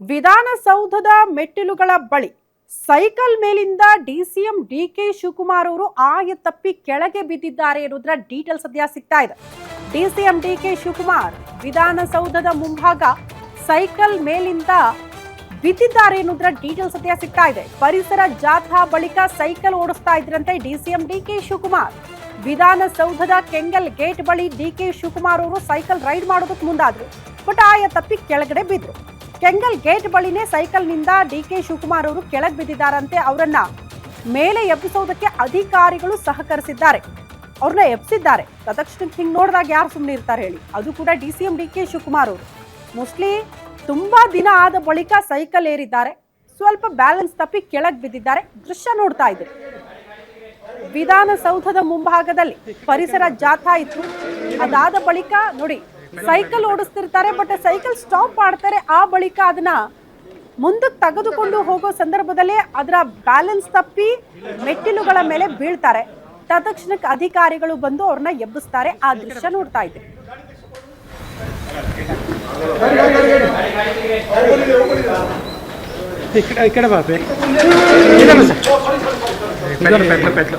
ವಿಧಾನಸೌಧದ ಮೆಟ್ಟಿಲುಗಳ ಬಳಿ ಸೈಕಲ್ ಮೇಲಿಂದ ಡಿಸಿಎಂ ಡಿ ಕೆ ಶಿವಕುಮಾರ್ ಅವರು ಆಯ ತಪ್ಪಿ ಕೆಳಗೆ ಬಿದ್ದಿದ್ದಾರೆ ಎನ್ನುವುದರ ಡೀಟೇಲ್ ಸದ್ಯ ಸಿಗ್ತಾ ಇದೆ. ಡಿಸಿಎಂ ಡಿ ಕೆ ಶಿವಕುಮಾರ್ ವಿಧಾನಸೌಧದ ಮುಂಭಾಗ ಸೈಕಲ್ ಮೇಲಿಂದ ಬಿದ್ದಿದ್ದಾರೆ ಎನ್ನುವುದರ ಡೀಟೇಲ್ ಸದ್ಯ ಸಿಗ್ತಾ ಇದೆ. ಪರಿಸರ ಜಾಥಾ ಬಳಿಕ ಸೈಕಲ್ ಓಡಿಸ್ತಾ ಇದ್ರಂತೆ ಡಿಸಿಎಂ ಡಿ ಕೆ ಶಿವಕುಮಾರ್. ವಿಧಾನಸೌಧದ ಕೆಂಗಲ್ ಗೇಟ್ ಬಳಿ ಡಿ ಕೆ ಶಿವಕುಮಾರ್ ಅವರು ಸೈಕಲ್ ರೈಡ್ ಮಾಡೋದಕ್ಕೆ ಮುಂದಾದ್ರು. ಬಟ್ ಆಯ ತಪ್ಪಿ ಕೆಳಗಡೆ ಬಿದ್ರು. ಕೆಂಗಲ್ ಗೇಟ್ ಬಳಿನೇ ಸೈಕಲ್ನಿಂದ ಡಿ ಕೆ ಶಿವಕುಮಾರ್ ಅವರು ಕೆಳಗೆ ಬಿದ್ದಿದ್ದಾರಂತೆ ಅವರನ್ನ. ಮೇಲೆ ಎಬ್ಬಿಸೋದಕ್ಕೆ ಅಧಿಕಾರಿಗಳು ಸಹಕರಿಸಿದ್ದಾರೆ. ಅವ್ರನ್ನ ಎಬ್ಸಿದ್ದಾರೆ ತತ್ಕ್ಷಣಕ್ಕೆ ಹಿಂಗೆ ನೋಡಿದಾಗ ಯಾರು ಸುಮ್ಮನೆ ಇರ್ತಾರೆ ಹೇಳಿ. ಅದು ಕೂಡ D C M D K Shivakumar ಅವರು. ಮೋಸ್ಟ್ಲಿ ತುಂಬಾ ದಿನ ಆದ ಬಳಿಕ ಸೈಕಲ್ ಏರಿದ್ದಾರೆ. ಸ್ವಲ್ಪ ಬ್ಯಾಲೆನ್ಸ್ ತಪ್ಪಿ ಕೆಳಗೆ ಬಿದ್ದಿದ್ದಾರೆ. ದೃಶ್ಯ ನೋಡ್ತಾ ಇದ್ರು. ವಿಧಾನಸೌಧದ ಮುಂಭಾಗದಲ್ಲಿ ಪರಿಸರ ಜಾಥಾ ಇತ್ತು. ಅದಾದ ಬಳಿಕ ನೋಡಿ ಸೈಕಲ್ ಓಡಿಸ್ತಿರ್ತಾರೆ ಬಟ್ ಸೈಕಲ್ ಸ್ಟಾಪ್ ಮಾಡ್ತಾರೆ. ಆ ಬಳಿಕ ಅದನ್ನ ಮುಂದಕ್ಕೆ ತೆಗೆದುಕೊಂಡು ಹೋಗೋ ಸಂದರ್ಭದಲ್ಲೇ ಅದರ ಬ್ಯಾಲೆನ್ಸ್ ತಪ್ಪಿ ಮೆಟ್ಟಿಲುಗಳ ಮೇಲೆ ಬೀಳ್ತಾರೆ. ತತ್ಕ್ಷಣಕ್ಕೆ ಅಧಿಕಾರಿಗಳು ಬಂದು ಅವ್ರನ್ನ ಎಬ್ಬಿಸ್ತಾರೆ. ಆ ದೃಶ್ಯ ನೋಡ್ತಾ ಇದೆ ಇಂದ ಪೆಟ್ಲು.